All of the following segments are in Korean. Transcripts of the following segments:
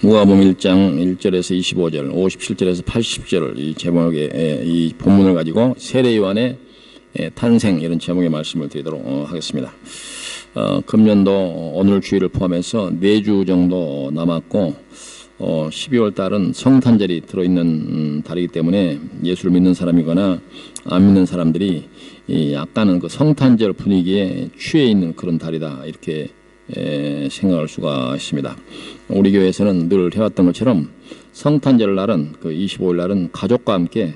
누가복음 1장 1절에서 25절, 57절에서 80절 이 제목의 에, 이 본문을 가지고 세례 요한의 에, 탄생 이런 제목의 말씀을 드리도록 어, 하겠습니다. 어, 금년도 오늘 주일을 포함해서 4주 정도 남았고 어, 12월 달은 성탄절이 들어있는 음, 달이기 때문에 예수를 믿는 사람이거나 안 믿는 사람들이 이 약간은 그 성탄절 분위기에 취해 있는 그런 달이다 이렇게 에, 생각할 수가 있습니다. 우리 교회에서는 늘 해왔던 것처럼 성탄절 날은 그 25일 날은 가족과 함께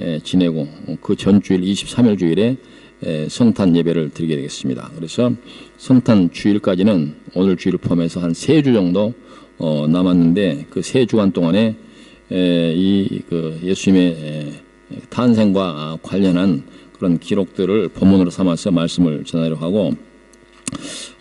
에, 지내고 그 전주일 23일 주일에 에, 성탄 예배를 드리게 되겠습니다. 그래서 성탄 주일까지는 오늘 주일을 포함해서 한 세 주 정도 어, 남았는데 그 세 주간 동안에 이 그 예수님의 에, 탄생과 관련한 그런 기록들을 본문으로 삼아서 말씀을 전하려고 하고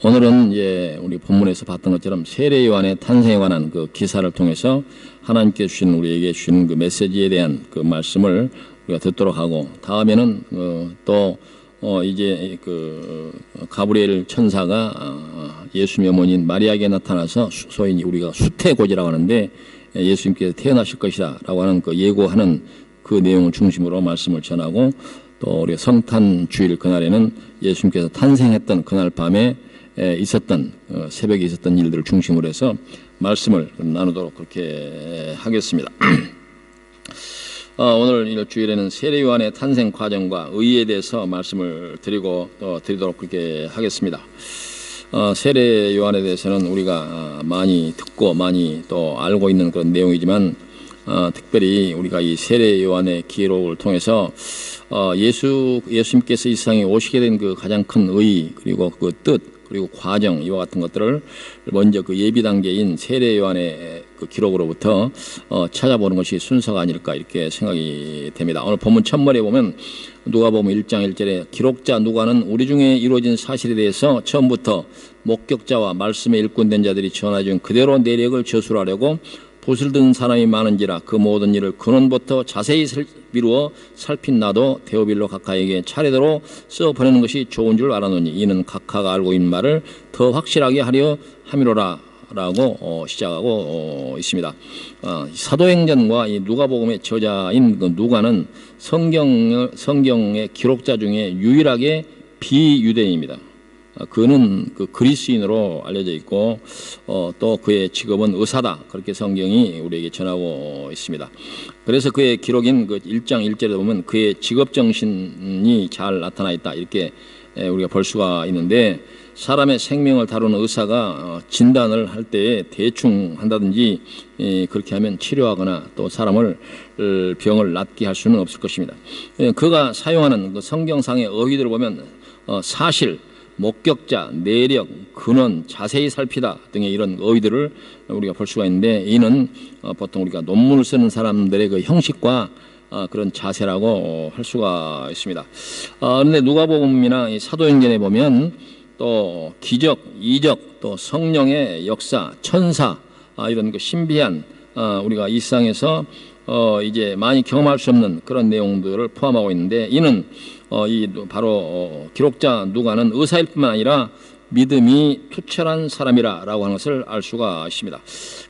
오늘은 예, 우리 본문에서 봤던 것처럼 세례 요한의 탄생에 관한 그 기사를 통해서 하나님께 주신 우리에게 주신 그 메시지에 대한 그 말씀을 우리가 듣도록 하고 다음에는 어, 또 어, 이제 그 가브리엘 천사가 어, 예수님의 어머니인 마리아에게 나타나서 소위 우리가 수태고지라고 하는데 예수님께서 태어나실 것이다라고 하는 그 예고하는 그 내용을 중심으로 말씀을 전하고 또 우리 성탄 주일 그날에는 예수님께서 탄생했던 그날 밤에 있었던 어, 새벽에 있었던 일들을 중심으로 해서 말씀을 나누도록 그렇게 하겠습니다. 어, 오늘 일주일에는 세례 요한의 탄생 과정과 의의에 대해서 말씀을 드리고 또 드리도록 그렇게 하겠습니다. 어, 세례 요한에 대해서는 우리가 많이 듣고 많이 또 알고 있는 그런 내용이지만 어, 특별히 우리가 이 세례 요한의 기록을 통해서 어, 예수 예수님께서 이 세상에 오시게 된 그 가장 큰 의의 그리고 그뜻 그리고 과정 이와 같은 것들을 먼저 그 예비 단계인 세례 요한의 그 기록으로부터 어, 찾아보는 것이 순서가 아닐까 이렇게 생각이 됩니다. 오늘 본문 첫머리에 보면 누가 보면 1장 1절에 기록자 누가는 우리 중에 이루어진 사실에 대해서 처음부터 목격자와 말씀에 일꾼된 자들이 전해준 그대로 내력을 저술하려고 붓을 든 사람이 많은지라 그 모든 일을 근원부터 자세히 미루어 살핀 나도 데오빌로 각하에게 차례대로 써 보내는 것이 좋은 줄 알아노니 이는 각하가 알고 있는 말을 더 확실하게 하려 함이로라 라고 어, 시작하고 어, 있습니다. 어, 사도행전과 이 누가복음의 저자인 그 누가는 성경 성경의 기록자 중에 유일하게 비유대인입니다. 어, 그는 그 그리스인으로 알려져 있고 어, 또 그의 직업은 의사다 그렇게 성경이 우리에게 전하고 있습니다. 그래서 그의 기록인 그 1장 1절에 보면 그의 직업 정신이 잘 나타나 있다 이렇게 우리가 볼 수가 있는데 사람의 생명을 다루는 의사가 어, 진단을 할 때 대충 한다든지 그렇게 하면 치료하거나 또 사람을 병을 낫게 할 수는 없을 것입니다. 그가 사용하는 그 성경상의 어휘들을 보면 사실 목격자, 내력, 근원, 자세히 살피다 등의 이런 어휘들을 우리가 볼 수가 있는데 이는 어, 보통 우리가 논문을 쓰는 사람들의 그 형식과 어, 그런 자세라고 할 수가 있습니다. 그런데 어, 누가복음이나 사도행전에 보면 또 기적, 이적, 또 성령의 역사, 천사 아, 이런 그 신비한 우리가 이 세상에서 이제 많이 경험할 수 없는 그런 내용들을 포함하고 있는데 이는 어, 이 바로 어, 기록자 누가는 의사일 뿐만 아니라 믿음이 투철한 사람이라라고 하는 것을 알 수가 있습니다.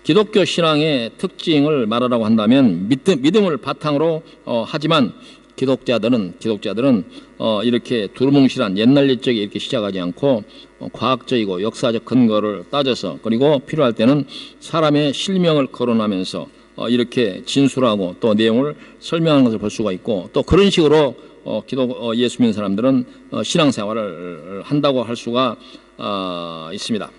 기독교 신앙의 특징을 말하라고 한다면 믿음, 믿음을 바탕으로 어, 하지만 기독자들은 기독자들은 어, 이렇게 두루뭉실한 옛날 옛적에 이렇게 시작하지 않고 어, 과학적이고 역사적 근거를 따져서 그리고 필요할 때는 사람의 실명을 거론하면서 어, 이렇게 진술하고 또 내용을 설명하는 것을 볼 수가 있고 또 그런 식으로 어, 기도 어, 예수 믿는 사람들은 어, 신앙생활을 한다고 할 수가 어, 있습니다.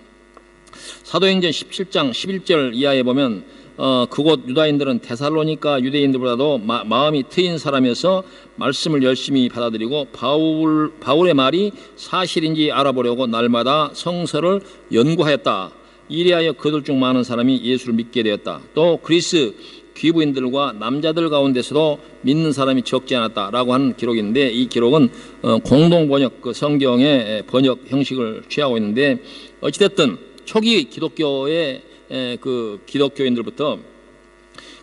사도행전 17장 11절 이하에 보면 어, 그곳 유다인들은 데살로니카 유대인들보다도 마, 음이 트인 사람이어서 말씀을 열심히 받아들이고 바울, 바울의 말이 사실인지 알아보려고 날마다 성서를 연구하였다. 이리하여 그들 중 많은 사람이 예수를 믿게 되었다. 또 그리스 귀부인들과 남자들 가운데서도 믿는 사람이 적지 않았다라고 하는 기록인데 이 기록은 어, 공동 번역 그 성경의 번역 형식을 취하고 있는데 어찌됐든 초기 기독교의 그 기독교인들부터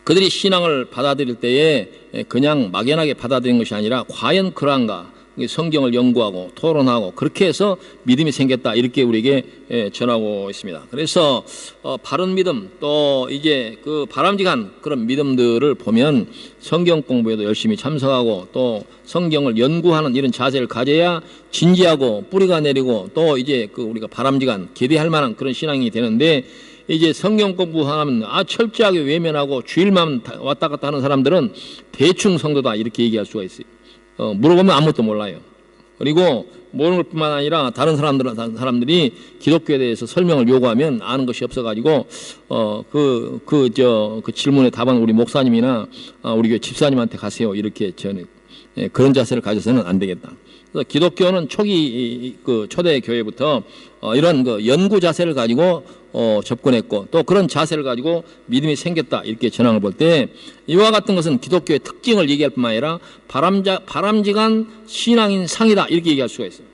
그들이 신앙을 받아들일 때에 그냥 막연하게 받아들인 것이 아니라 과연 그러한가 성경을 연구하고 토론하고 그렇게 해서 믿음이 생겼다 이렇게 우리에게 예, 전하고 있습니다. 그래서 어, 바른 믿음 또 이제 그 바람직한 그런 믿음들을 보면 성경 공부에도 열심히 참석하고 또 성경을 연구하는 이런 자세를 가져야 진지하고 뿌리가 내리고 또 이제 그 우리가 바람직한 기대할 만한 그런 신앙이 되는데 이제 성경 공부하면 아 철저하게 외면하고 주일만 다- 왔다 갔다 하는 사람들은 대충 성도다 이렇게 얘기할 수가 있어요. 어, 물어보면 아무것도 몰라요. 그리고 모르는 것뿐만 아니라 다른 사람들 사람들이 기독교에 대해서 설명을 요구하면 아는 것이 없어가지고 어 그 그 저그 질문에 답은 우리 목사님이나 아, 우리 교회 집사님한테 가세요 이렇게 저는 예, 그런 자세를 가져서는 안 되겠다. 기독교는 초기 그 초대 교회부터 어, 이런 그 연구 자세를 가지고 어, 접근했고 또 그런 자세를 가지고 믿음이 생겼다 이렇게 전황을 볼 때 이와 같은 것은 기독교의 특징을 얘기할 뿐만 아니라 바람자, 바람직한 신앙인 상이다 이렇게 얘기할 수가 있어요.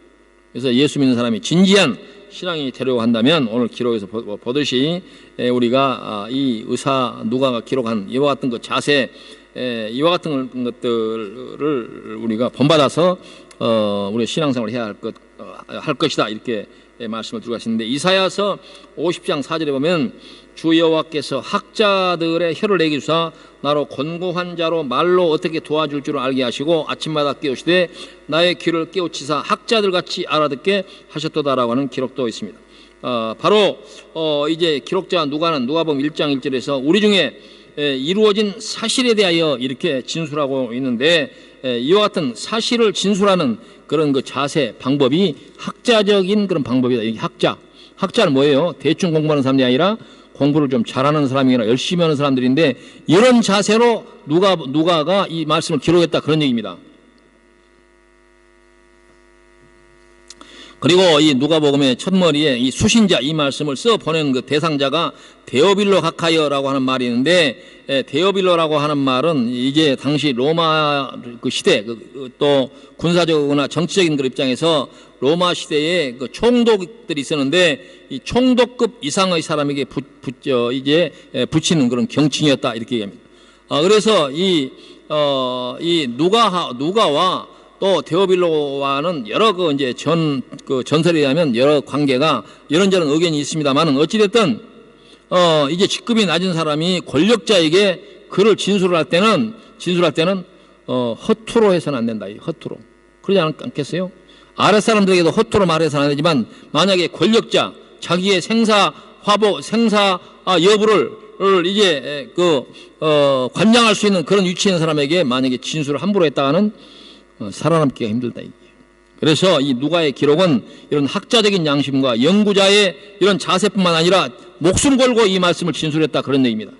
그래서 예수 믿는 사람이 진지한 신앙이 되려고 한다면 오늘 기록에서 보- 보듯이 에, 우리가 아, 이 의사 누가가 기록한 이와 같은 그 자세 에, 이와 같은 것들을 우리가 본받아서 어, 우리 신앙생활을 해야 할, 것, 어, 할 것이다 이렇게 에, 말씀을 드리고 하시는데 이사야서 50장 4절에 보면 주 여호와께서 학자들의 혀를 내게 주사 나로 권고한 자로 말로 어떻게 도와줄 줄을 알게 하시고 아침마다 깨우시되 나의 귀를 깨우치사 학자들 같이 알아듣게 하셨도다라고 하는 기록도 있습니다. 어, 바로 어, 이제 기록자 누가는 누가복음 1장 1절에서 우리 중에 에, 이루어진 사실에 대하여 이렇게 진술하고 있는데 에, 이와 같은 사실을 진술하는 그런 그 자세 방법이 학자적인 그런 방법이다. 학자 학자는 뭐예요? 대충 공부하는 사람이 아니라 공부를 좀 잘하는 사람이나 열심히 하는 사람들인데 이런 자세로 누가 누가가 이 말씀을 기록했다 그런 얘기입니다. 그리고 이 누가복음의 첫머리에 이 수신자 이 말씀을 써 보낸 그 대상자가 데오빌로 가카이어라고 하는 말이 있는데 에, 데오빌로라고 하는 말은 이제 당시 로마 그 시대 그, 그, 또 군사적이나 정치적인 그 입장에서 로마 시대에 그 총독들이 있었는데 이 총독급 이상의 사람에게 붙, 붙, 저, 이제 에, 붙이는 그런 경칭이었다 이렇게 얘기합니다. 아, 그래서 이, 어, 이 누가, 누가와 또 데오빌로와는 여러 그 이제 전, 그 전설에 의하면 여러 관계가 이런저런 의견이 있습니다만은 어찌됐든 어, 이제 직급이 낮은 사람이 권력자에게 그를 진술을 할 때는, 진술할 때는, 어, 허투루 해서는 안 된다. 이 허투루. 그러지 않- 않겠어요? 아랫사람들에게도 허투루 말해서는 안 되지만, 만약에 권력자, 자기의 생사, 화보, 생사, 아, 여부를, 를 이제, 에, 그, 어, 관장할 수 있는 그런 위치에 있는 사람에게 만약에 진술을 함부로 했다가는, 어, 살아남기가 힘들다. 그래서 이 누가의 기록은 이런 학자적인 양심과 연구자의 이런 자세뿐만 아니라 목숨 걸고 이 말씀을 진술했다 그런 얘기입니다.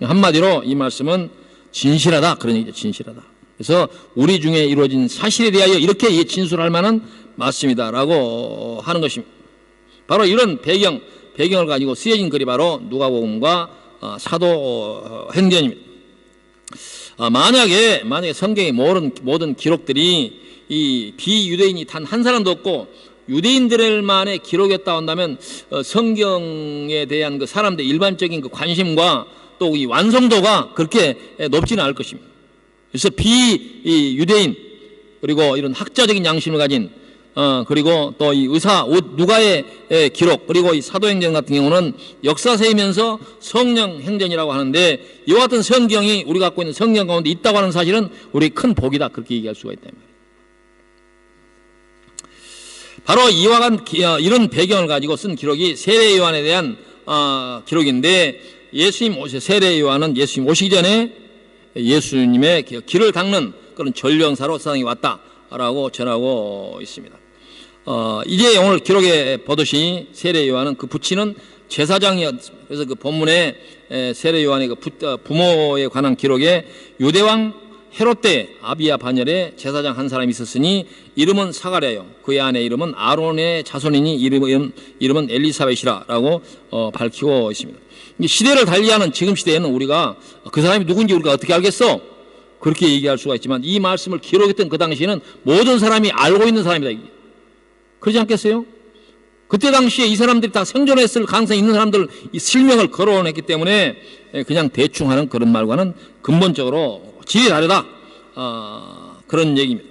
한마디로 이 말씀은 진실하다 그런 얘기죠. 진실하다. 그래서 우리 중에 이루어진 사실에 대하여 이렇게 진술할 만한 말씀이다라고 하는 것입니다. 바로 이런 배경 배경을 가지고 쓰여진 글이 바로 누가복음과 어, 사도 행전입니다. 아, 만약에 만약에 성경의 모든 모든 기록들이 이 비유대인이 단 한 사람도 없고 유대인들만의 기록이었다 한다면 어, 성경에 대한 그 사람들 일반적인 그 관심과 또 이 완성도가 그렇게 높지는 않을 것입니다. 그래서 비 유대인 그리고 이런 학자적인 양심을 가진 어 그리고 또 이 의사 옷 누가의 에, 기록 그리고 이 사도행전 같은 경우는 역사서이면서 성령 행전이라고 하는데 이와 같은 성경이 우리가 갖고 있는 성경 가운데 있다고 하는 사실은 우리 큰 복이다 그렇게 얘기할 수가 있다. 바로 이와 같은 기- 어, 이런 배경을 가지고 쓴 기록이 세례 요한에 대한 어, 기록인데 예수님 오시 세례 요한은 예수님 오시기 전에 예수님의 기- 길을 닦는 그런 전령사로 세상에 왔다라고 전하고 있습니다. 어, 이제 오늘 기록에 보듯이 세례 요한은 그 부치는 제사장이었 그래서 그 본문에 에, 세례 요한의 그 부, 어, 부모에 관한 기록에 유대왕 헤롯 때 아비야 반열에 제사장 한 사람이 있었으니 이름은 사가랴요 그의 아내 이름은 아론의 자손이니 이름은 이름은 엘리사벳이라라고 어, 밝히고 있습니다. 이 시대를 달리하는 지금 시대에는 우리가 그 사람이 누군지 우리가 어떻게 알겠어? 그렇게 얘기할 수가 있지만 이 말씀을 기록했던 그 당시에는 모든 사람이 알고 있는 사람이다. 그러지 않겠어요? 그때 당시에 이 사람들이 다 생존했을 가능성이 있는 사람들 이 실명을 거론했기 때문에 그냥 대충 하는 그런 말과는 근본적으로 질이 다르다. 어, 그런 얘기입니다.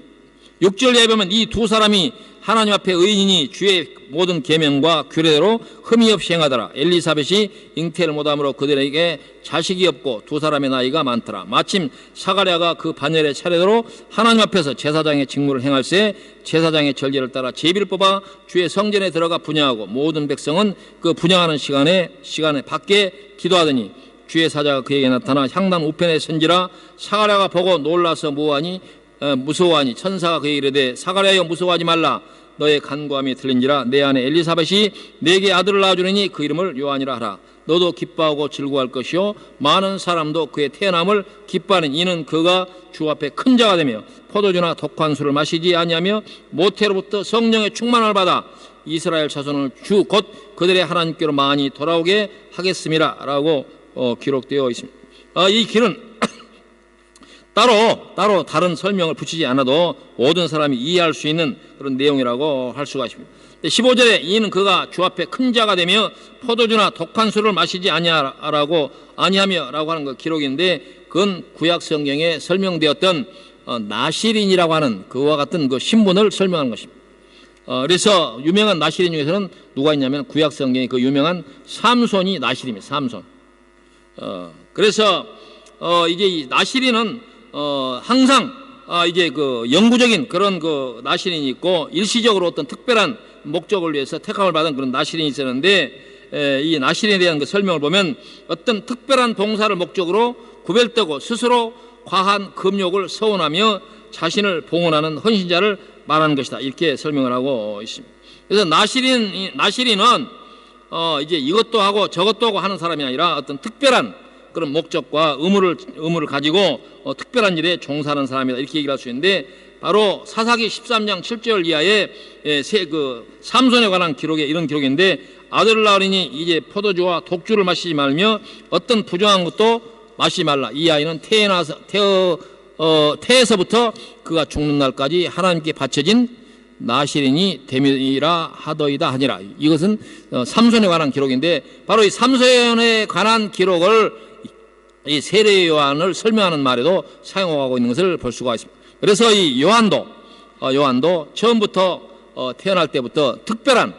6절에 보면 이 두 사람이 하나님 앞에 의인이니 주의 모든 계명과 규례대로 흠이 없이 행하더라. 엘리사벳이 잉태를 못함으로 그들에게 자식이 없고 두 사람의 나이가 많더라. 마침 사가랴가 그 반열의 차례대로 하나님 앞에서 제사장의 직무를 행할세 제사장의 절제를 따라 제비를 뽑아 주의 성전에 들어가 분양하고 모든 백성은 그 분양하는 시간에 시간에 밖에 기도하더니 주의 사자가 그에게 나타나 향단 우편에 선지라 사가랴가 보고 놀라서 무하니 어, 무서워하니 천사가 그에게 이르되 사가랴여 무서워하지 말라 너의 간구함이 들린지라 내 아내 엘리사벳이 내게 아들을 낳아주느니 그 이름을 요한이라 하라 너도 기뻐하고 즐거워할 것이요 많은 사람도 그의 태어남을 기뻐하는 이는 그가 주 앞에 큰 자가 되며 포도주나 독한 술을 마시지 아니하며 모태로부터 성령의 충만을 받아 이스라엘 자손을 주 곧 그들의 하나님께로 많이 돌아오게 하겠습니다라고 어, 기록되어 있습니다. 아, 이 길은 따로 따로 다른 설명을 붙이지 않아도 모든 사람이 이해할 수 있는 그런 내용이라고 할 수가 있습니다. 15절에 이는 그가 주 앞에 큰 자가 되며 포도주나 독한 술을 마시지 아니하라고 아니하며라고 하는 그 기록인데 그건 구약 성경에 설명되었던 어, 나시린이라고 하는 그와 같은 그 신분을 설명하는 것입니다. 어, 그래서 유명한 나시린 중에서는 누가 있냐면 구약 성경의 그 유명한 삼손이 나시린입니다. 삼손. 어, 그래서 어, 이제 이 나시린은 어, 항상 아, 이제 그 영구적인 그런 그 나시린이 있고 일시적으로 어떤 특별한 목적을 위해서 택함을 받은 그런 나시린이 있었는데 에, 이 나시린에 대한 그 설명을 보면 어떤 특별한 봉사를 목적으로 구별되고 스스로 과한 금욕을 서운하며 자신을 봉헌하는 헌신자를 말하는 것이다 이렇게 설명을 하고 있습니다. 그래서 나시린 나시린은 어, 이제 이것도 하고 저것도 하고 하는 사람이 아니라 어떤 특별한 그런 목적과 의무를 의무를 가지고 어, 특별한 일에 종사하는 사람이다. 이렇게 얘기를 할 수 있는데 바로 사사기 13장 7절 이하에 예, 세, 그 삼손에 관한 기록에 이런 기록인데 아들을 낳으니 이제 포도주와 독주를 마시지 말며 어떤 부정한 것도 마시지 말라. 이 아이는 태어나서 태어 어, 태에서부터 그가 죽는 날까지 하나님께 바쳐진 나시린이 됨이라 하더이다 하니라. 이것은 어, 삼손에 관한 기록인데 바로 이 삼손에 관한 기록을 이 세례 요한을 설명하는 말에도 사용하고 있는 것을 볼 수가 있습니다. 그래서 이 요한도 어, 요한도 처음부터 어, 태어날 때부터 특별한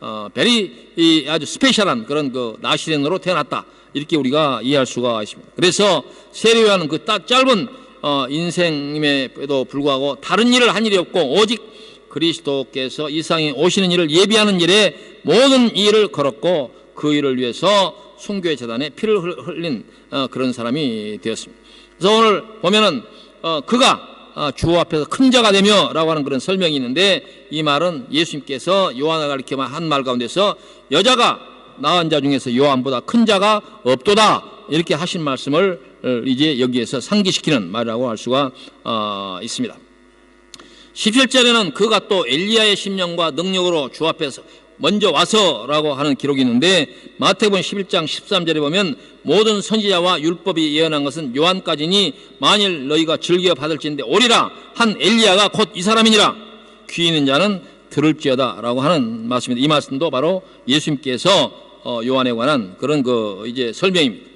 어, 베리 이 아주 스페셜한 그런 그 나시린으로 태어났다 이렇게 우리가 이해할 수가 있습니다. 그래서 세례 요한은 그 딱 짧은 어, 인생임에도 불구하고 다른 일을 한 일이 없고 오직 그리스도께서 이 세상에 오시는 일을 예비하는 일에 모든 일을 걸었고 그 일을 위해서 순교의 재단에 피를 흘린 어, 그런 사람이 되었습니다. 그래서 오늘 보면은 어, 그가 어, 주 앞에서 큰 자가 되며라고 하는 그런 설명이 있는데 이 말은 예수님께서 요한을 가리켜 한 말 가운데서 여자가 낳은 자 중에서 요한보다 큰 자가 없도다 이렇게 하신 말씀을 이제 여기에서 상기시키는 말이라고 할 수가 있습니다. 17절에는 그가 또 엘리야의 심령과 능력으로 주 앞에서 먼저 와서라고 하는 기록이 있는데 마태복음 11장 13절에 보면 모든 선지자와 율법이 예언한 것은 요한까지니 만일 너희가 즐겨 받을지인데 오리라 한 엘리야가 곧 이 사람이니라 귀 있는 자는 들을지어다라고 하는 말씀입니다. 이 말씀도 바로 예수님께서 어, 요한에 관한 그런 그 이제 설명입니다.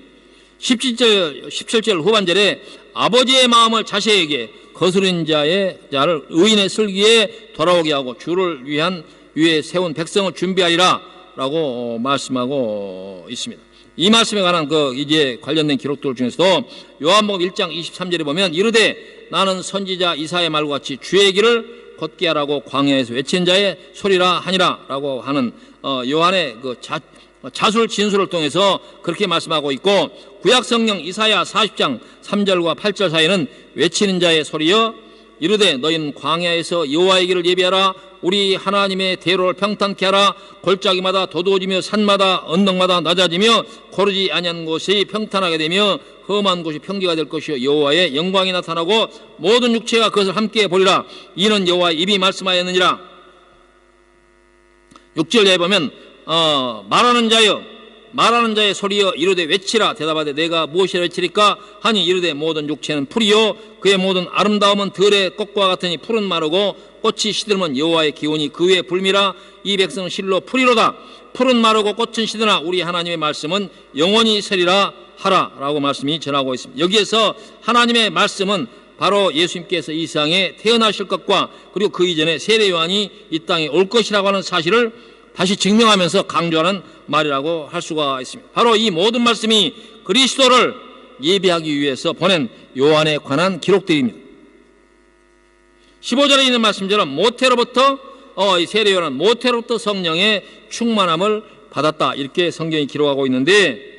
17절 17절 후반절에 아버지의 마음을 자식에게 거스른 자의 자를 의인의 슬기에 돌아오게 하고 주를 위한 위에 세운 백성을 준비하리라 라고 말씀하고 있습니다. 이 말씀에 관한 그 이제 관련된 기록들 중에서도 요한복음 1장 23절에 보면 이르되 나는 선지자 이사의 말과 같이 주의 길을 걷게 하라고 광야에서 외친 자의 소리라 하니라라고 하는 어, 요한의 그 자, 자술 진술을 통해서 그렇게 말씀하고 있고 구약 성령 이사야 40장 3절과 8절 사이에는 외치는 자의 소리여 이르되 너희는 광야에서 여호와의 길을 예비하라. 우리 하나님의 대로를 평탄케 하라. 골짜기마다 도도해지며 산마다 언덕마다 낮아지며 고르지 아니한 곳이 평탄하게 되며 험한 곳이 평지가 될 것이요 여호와의 영광이 나타나고 모든 육체가 그것을 함께 보리라. 이는 여호와의 입이 말씀하였느니라. 6절에 보면 어, 말하는 자여 말하는 자의 소리여 이르되 외치라. 대답하되 내가 무엇이라 외치리까? 하니 이르되 모든 육체는 풀이요. 그의 모든 아름다움은 들의 꽃과 같으니 푸른 마르고 꽃이 시들면 여호와의 기운이 그 위에 불미라. 이 백성은 실로 풀이로다. 푸른 마르고 꽃은 시드나. 우리 하나님의 말씀은 영원히 있으리라 하라라고 말씀이 전하고 있습니다. 여기에서 하나님의 말씀은 바로 예수님께서 이 세상에 태어나실 것과 그리고 그 이전에 세례 요한이 이 땅에 올 것이라고 하는 사실을 다시 증명하면서 강조하는 말이라고 할 수가 있습니다. 바로 이 모든 말씀이 그리스도를 예비하기 위해서 보낸 요한에 관한 기록들입니다. 15절에 있는 말씀처럼 모태로부터 어, 이 세례 요한은 모태로부터 성령의 충만함을 받았다 이렇게 성경이 기록하고 있는데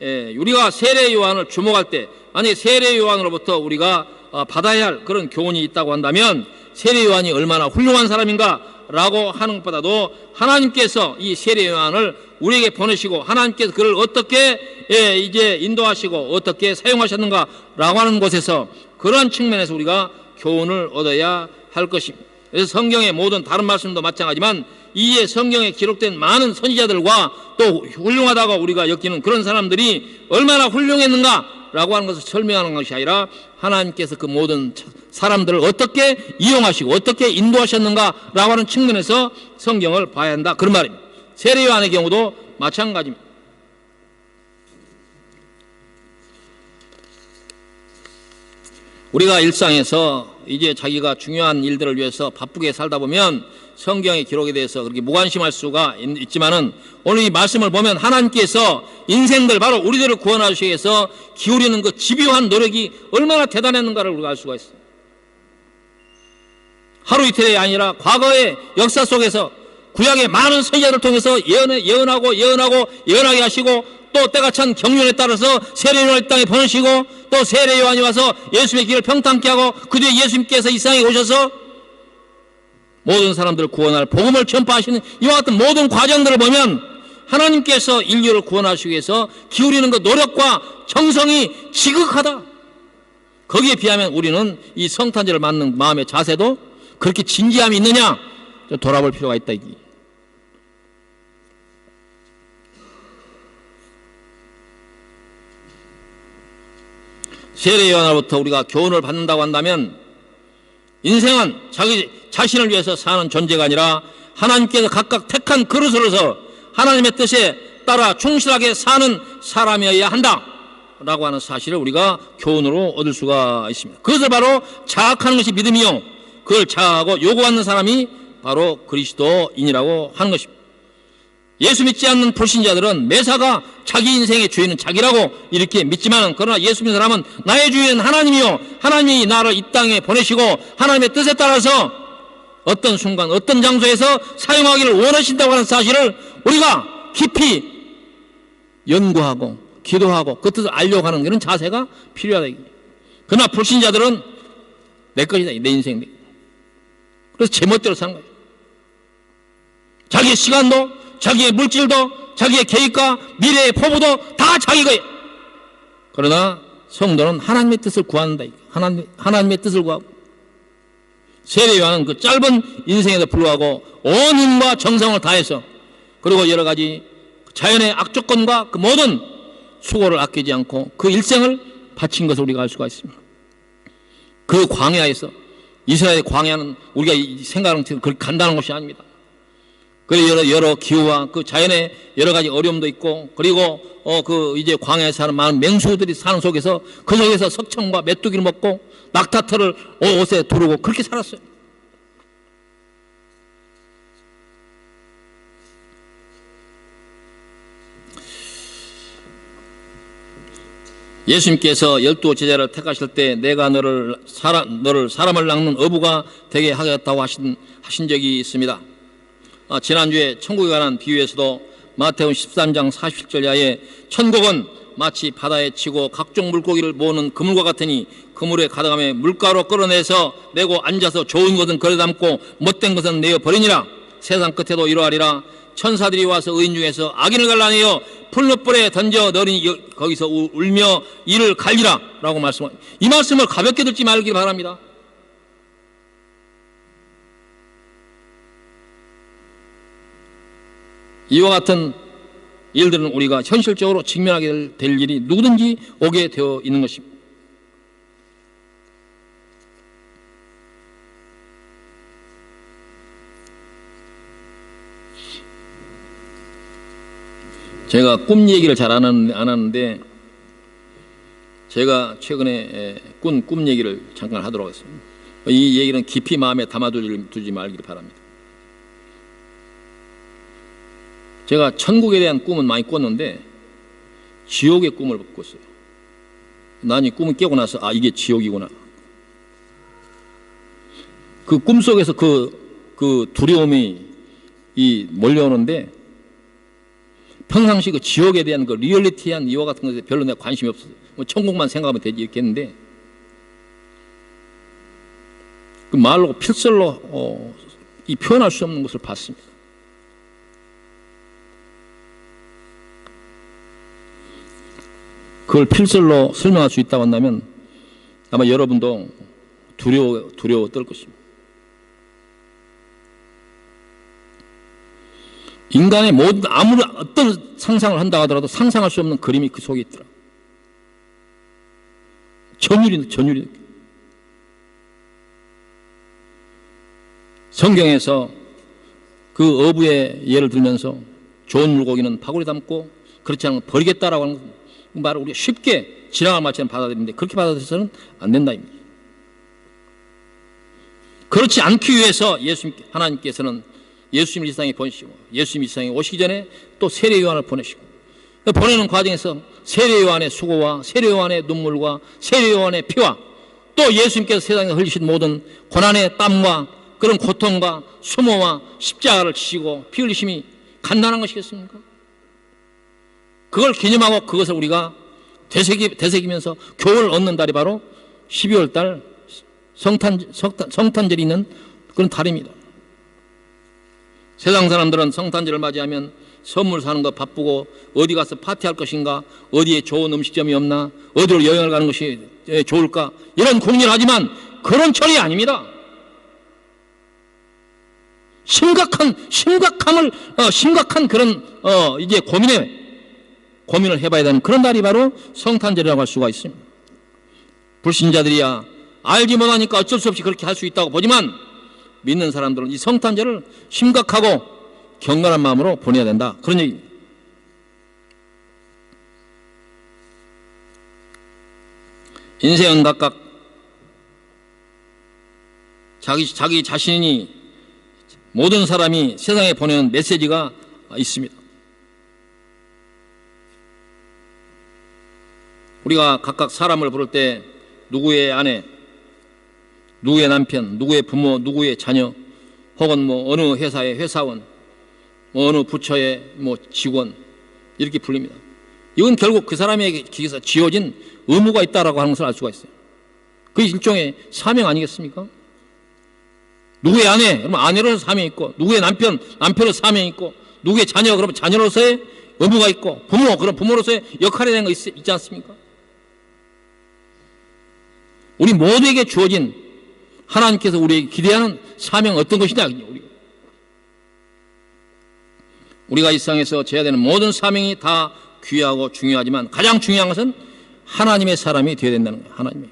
예, 우리가 세례 요한을 주목할 때 만약 세례 요한으로부터 우리가 어, 받아야 할 그런 교훈이 있다고 한다면 세례 요한이 얼마나 훌륭한 사람인가 라고 하는 것보다도 하나님께서 이 세례 요한을 우리에게 보내시고 하나님께서 그를 어떻게 예, 이제 인도하시고 어떻게 사용하셨는가 라고 하는 곳에서 그러한 측면에서 우리가 교훈을 얻어야 할 것입니다. 그래서 성경의 모든 다른 말씀도 마찬가지만 이에 성경에 기록된 많은 선지자들과 또 훌륭하다고 우리가 여기는 그런 사람들이 얼마나 훌륭했는가라고 하는 것을 설명하는 것이 아니라 하나님께서 그 모든 사람들을 어떻게 이용하시고 어떻게 인도하셨는가라고 하는 측면에서 성경을 봐야 한다 그런 말입니다. 세례 요한의 경우도 마찬가지입니다. 우리가 일상에서 이제 자기가 중요한 일들을 위해서 바쁘게 살다 보면 성경의 기록에 대해서 그렇게 무관심할 수가 있- 있지만은 오늘 이 말씀을 보면 하나님께서 인생들 바로 우리들을 구원하시기 위해서 기울이는 그 집요한 노력이 얼마나 대단했는가를 우리가 알 수가 있어요. 하루 이틀이 아니라 과거의 역사 속에서 구약의 많은 선지자를 통해서 예언, 예언하고 예언하고 예언하게 하시고 또 때가 찬 경륜에 따라서 세례요한을 땅에 보내시고 또 세례요한이 와서 예수님의 길을 평탄케 하고 그 뒤에 예수님께서 이 세상에 오셔서 모든 사람들을 구원할 복음을 전파하시는 이와 같은 모든 과정들을 보면 하나님께서 인류를 구원하시기 위해서 기울이는 그 노력과 정성이 지극하다. 거기에 비하면 우리는 이 성탄절을 맞는 마음의 자세도 그렇게 진지함이 있느냐 좀 돌아볼 필요가 있다. 이게. 세례 요한으로부터 우리가 교훈을 받는다고 한다면 인생은 자기 자신을 위해서 사는 존재가 아니라 하나님께서 각각 택한 그릇으로서 하나님의 뜻에 따라 충실하게 사는 사람이어야 한다. 라고 하는 사실을 우리가 교훈으로 얻을 수가 있습니다. 그것을 바로 자학하는 것이 믿음이요. 그걸 자하고 요구하는 사람이 바로 그리스도인이라고 하는 것입니다. 예수 믿지 않는 불신자들은 매사가 자기 인생의 주인은 자기라고 이렇게 믿지만 그러나 예수 믿는 사람은 나의 주인은 하나님이요 하나님이 나를 이 땅에 보내시고 하나님의 뜻에 따라서 어떤 순간 어떤 장소에서 사용하기를 원하신다고 하는 사실을 우리가 깊이 연구하고 기도하고 그 뜻을 알려고 하는 그런 자세가 필요하다. 그러나 불신자들은 내 것이다. 내 인생. 그래서 제멋대로 사는 거예요. 자기의 시간도 자기의 물질도 자기의 계획과 미래의 포부도 다 자기 거예요. 그러나 성도는 하나님의 뜻을 구한다. 하나님, 하나님의 뜻을 구하고 세례 요한은 그 짧은 인생에도 불구하고 온 힘과 정성을 다해서 그리고 여러 가지 자연의 악조건과 그 모든 수고를 아끼지 않고 그 일생을 바친 것을 우리가 알 수가 있습니다. 그 광야에서 이스라엘의 광야는 우리가 생각하는 그렇게 간단한 것이 아닙니다. 그리고 여러, 여러 기후와 그 자연의 여러 가지 어려움도 있고 그리고 어 그 이제 광야에 사는 많은 맹수들이 사는 속에서 그 속에서 석청과 메뚜기를 먹고 낙타털을 옷에 두르고 그렇게 살았어요. 예수님께서 열두 제자를 택하실 때 내가 너를 사람 너를 사람을 낚는 어부가 되게 하겠다고 하신 하신 적이 있습니다. 아, 지난주에 천국에 관한 비유에서도 마태음 13장 47절 야에 천국은 마치 바다에 치고 각종 물고기를 모으는 그물과 같으니 그물에 가득함에 물가로 끌어내서 내고 앉아서 좋은 것은 걸어 담고 못된 것은 내어 버리니라 세상 끝에도 이러하리라 천사들이 와서 의인 중에서 악인을 갈라내어 풀무불에 던져 너리니 여- 거기서 우- 울며 이를 갈리라 라고 말씀합니다 이 말씀을 가볍게 듣지 말기 바랍니다 이와 같은 일들은 우리가 현실적으로 직면하게 될- 될 일이 누구든지 오게 되어 있는 것입니다. 제가 꿈 얘기를 잘 안 하는데 제가 최근에 에, 꾼 꿈 얘기를 잠깐 하도록 하겠습니다. 이 얘기는 깊이 마음에 담아두지 두지 말기를 바랍니다. 제가 천국에 대한 꿈은 많이 꿨는데 지옥의 꿈을 꿨어요. 난 이 꿈을 깨고 나서 아 이게 지옥이구나. 그 꿈속에서 그, 그 두려움이 이 몰려오는데 평상시 그 지옥에 대한 그 리얼리티한 이와 같은 것에 별로 내가 관심이 없었어요. 뭐 천국만 생각하면 되지 이렇게 했는데 그 말로 필설로 어, 이 표현할 수 없는 것을 봤습니다. 그걸 필설로 설명할 수 있다고 한다면 아마 여러분도 두려워 두려워 떨 것입니다. 인간의 모든 아무리 어떤 상상을 한다 하더라도 상상할 수 없는 그림이 그 속에 있더라. 전율이 전율이 성경에서 그 어부의 예를 들면서 좋은 물고기는 바구니 담고 그렇지 않으면 버리겠다라고 하는 말을 우리가 쉽게 지나갈 마치는 받아들이는데 그렇게 받아들여서는 안 된다 입니다. 그렇지 않기 위해서 예수님 하나님께서는 예수님을 이 세상에 보내시고 예수님이 이 세상에 오시기 전에 또 세례 요한을 보내시고 보내는 과정에서 세례 요한의 수고와 세례 요한의 눈물과 세례 요한의 피와 또 예수님께서 세상에 흘리신 모든 고난의 땀과 그런 고통과 수모와 십자가를 지시고 피 흘리심이 간단한 것이겠습니까? 그걸 기념하고 그것을 우리가 되새기, 되새기면서 교훈을 얻는 달이 바로 12월 달 성탄, 성탄, 성탄절이 있는 그런 달입니다. 세상 사람들은 성탄절을 맞이하면 선물 사는 거 바쁘고 어디 가서 파티할 것인가 어디에 좋은 음식점이 없나 어디로 여행을 가는 것이 좋을까 이런 고민을 하지만 그런 철이 아닙니다. 심각한 심각함을 어, 심각한 그런 어, 이제 고민에 고민을 해봐야 되는 그런 날이 바로 성탄절이라고 할 수가 있습니다. 불신자들이야 알지 못하니까 어쩔 수 없이 그렇게 할 수 있다고 보지만 믿는 사람들은 이 성탄절을 심각하고 경건한 마음으로 보내야 된다. 그런 얘기입니다. 인생은 각각 자기, 자기 자신이 모든 사람이 세상에 보내는 메시지가 있습니다. 우리가 각각 사람을 부를 때 누구의 아내, 누구의 남편, 누구의 부모, 누구의 자녀, 혹은 뭐 어느 회사의 회사원, 뭐 어느 부처의 뭐 직원 이렇게 불립니다. 이건 결국 그 사람에게 기에서 지어진 의무가 있다라고 하는 것을 알 수가 있어요. 그 일종의 사명 아니겠습니까? 누구의 아내, 그러면 아내로서 사명이 있고, 누구의 남편, 남편으로서 사명이 있고, 누구의 자녀, 그러면 자녀로서의 의무가 있고, 부모, 그럼 부모로서의 역할에 대한 거 있, 있지 않습니까? 우리 모두에게 주어진 하나님께서 우리에게 기대하는 사명 어떤 것이냐, 우리. 우리가 이 세상에서 져야 되는 모든 사명이 다 귀하고 중요하지만 가장 중요한 것은 하나님의 사람이 되어야 된다는 거예요. 하나님의.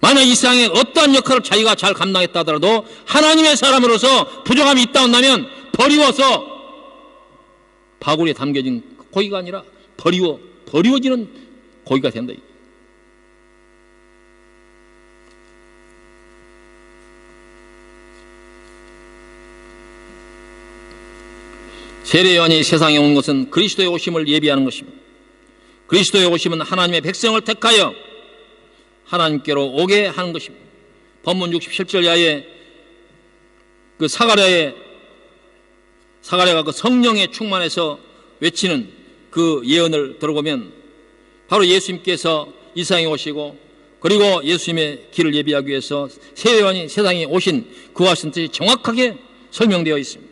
만약 이 세상에 어떠한 역할을 자기가 잘 감당했다 하더라도 하나님의 사람으로서 부족함이 있다 한다면 버리워서 바구니에 담겨진 고기가 아니라 버리워, 버리워지는 고기가 된다. 세례 요한이 세상에 온 것은 그리스도의 오심을 예비하는 것입니다. 그리스도의 오심은 하나님의 백성을 택하여 하나님께로 오게 하는 것입니다. 본문 67절 야에 그 사가랴의 사가랴가 그 성령의 충만해서 외치는 그 예언을 들어보면 바로 예수님께서 이 세상에 오시고 그리고 예수님의 길을 예비하기 위해서 세례요한이 세상에 오신 그와 같은 뜻이 정확하게 설명되어 있습니다.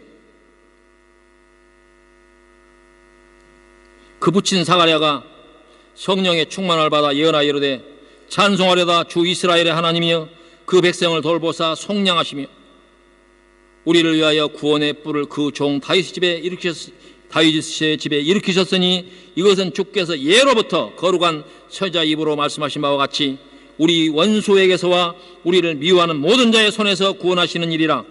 그 붙인 사가랴가 성령의 충만을 받아 예언하여 이르되 찬송하려다 주 이스라엘의 하나님이여 그 백성을 돌보사 속량하시며 우리를 위하여 구원의 뿔을 그 종 다윗 집에 일으키셨 다윗의 집에 일으키셨으니 이것은 주께서 예로부터 거룩한 서자 입으로 말씀하신 바와 같이 우리 원수에게서와 우리를 미워하는 모든 자의 손에서 구원하시는 일이라.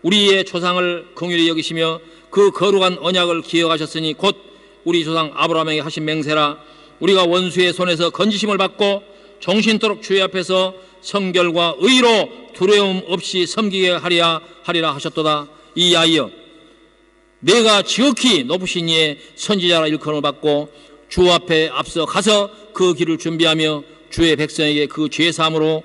우리의 조상을 긍휼히 여기시며 그 거룩한 언약을 기억하셨으니 곧 우리 조상 아브라함에게 하신 맹세라 우리가 원수의 손에서 건지심을 받고 정신토록 주의 앞에서 성결과 의로 두려움 없이 섬기게 하리라 하리라 하셨도다. 이하여 내가 지극히 높으신 이의 선지자라 일컬음을 받고 주 앞에 앞서 가서 그 길을 준비하며 주의 백성에게 그 죄 사함으로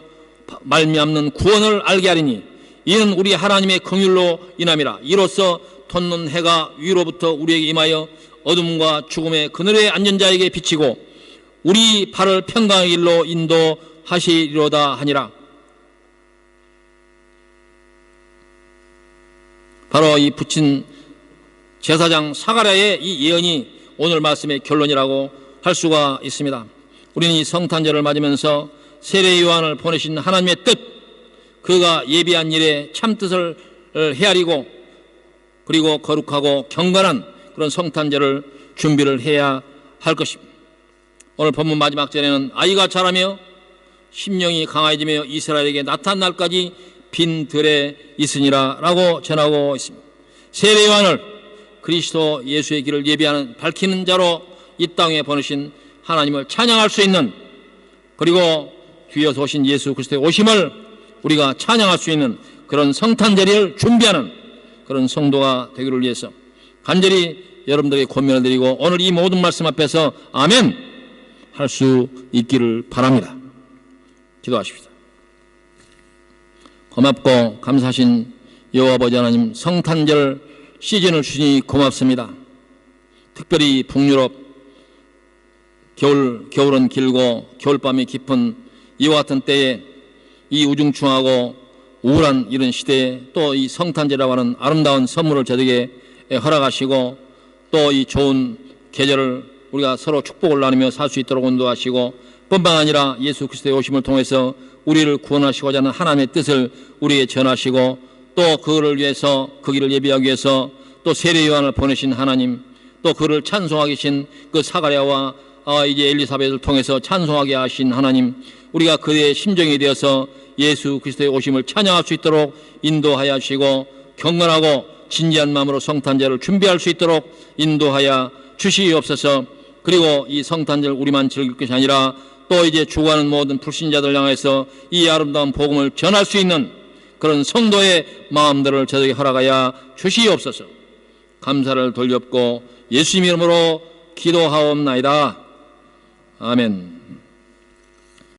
말미암는 구원을 알게 하리니 이는 우리 하나님의 긍휼로 인함이라 이로써 돋는 해가 위로부터 우리에게 임하여 어둠과 죽음의 그늘에 앉은 자에게 비치고 우리 발을 평강의 길로 인도하시리로다 하니라 바로 이 붙인 제사장 사가랴의 이 예언이 오늘 말씀의 결론이라고 할 수가 있습니다. 우리는 이 성탄절을 맞으면서 세례 요한을 보내신 하나님의 뜻, 그가 예비한 일에 참 뜻을 헤아리고 그리고 거룩하고 경건한 그런 성탄절을 준비를 해야 할 것입니다. 오늘 본문 마지막 절에는 아이가 자라며 심령이 강해지며 이스라엘에게 나타난 날까지 빈 들에 있으니라 라고 전하고 있습니다. 세례 요한을 그리스도 예수의 길을 예비하는 밝히는 자로 이 땅에 보내신 하나님을 찬양할 수 있는 그리고 뒤에서 오신 예수 그리스도의 오심을 우리가 찬양할 수 있는 그런 성탄절을 준비하는 그런 성도가 되기를 위해서 간절히 여러분들에게 권면을 드리고 오늘 이 모든 말씀 앞에서 아멘 할 수 있기를 바랍니다. 기도하십시다. 고맙고 감사하신 여호와 아버지 하나님 성탄절 시즌을 주시니 고맙습니다. 특별히 북유럽 겨울 겨울은 길고 겨울밤이 깊은 이와 같은 때에 이 우중충하고 우울한 이런 시대에 또 이 성탄절이라고 하는 아름다운 선물을 저에게 허락하시고 또 이 좋은 계절을 우리가 서로 축복을 나누며 살 수 있도록 인도하시고 뿐만 아니라 예수 그리스도의 오심을 통해서 우리를 구원하시고자 하는 하나님의 뜻을 우리에게 전하시고 또 그를 위해서 그 길을 예비하기 위해서 또 세례 요한을 보내신 하나님 또 그를 찬송하게 하신 그 사가랴와 아, 이제 엘리사벳을 통해서 찬송하게 하신 하나님 우리가 그의 심정이 되어서 예수 그리스도의 오심을 찬양할 수 있도록 인도하여 주시고 경건하고 진지한 마음으로 성탄절을 준비할 수 있도록 인도하여 주시옵소서 그리고 이 성탄절 우리만 즐길 것이 아니라 또 이제 죽어가는 모든 불신자들 향해서 이 아름다운 복음을 전할 수 있는 그런 성도의 마음들을 저에게 허락하여 주시옵소서 감사를 돌렸고 예수님 이름으로 기도하옵나이다. 아멘.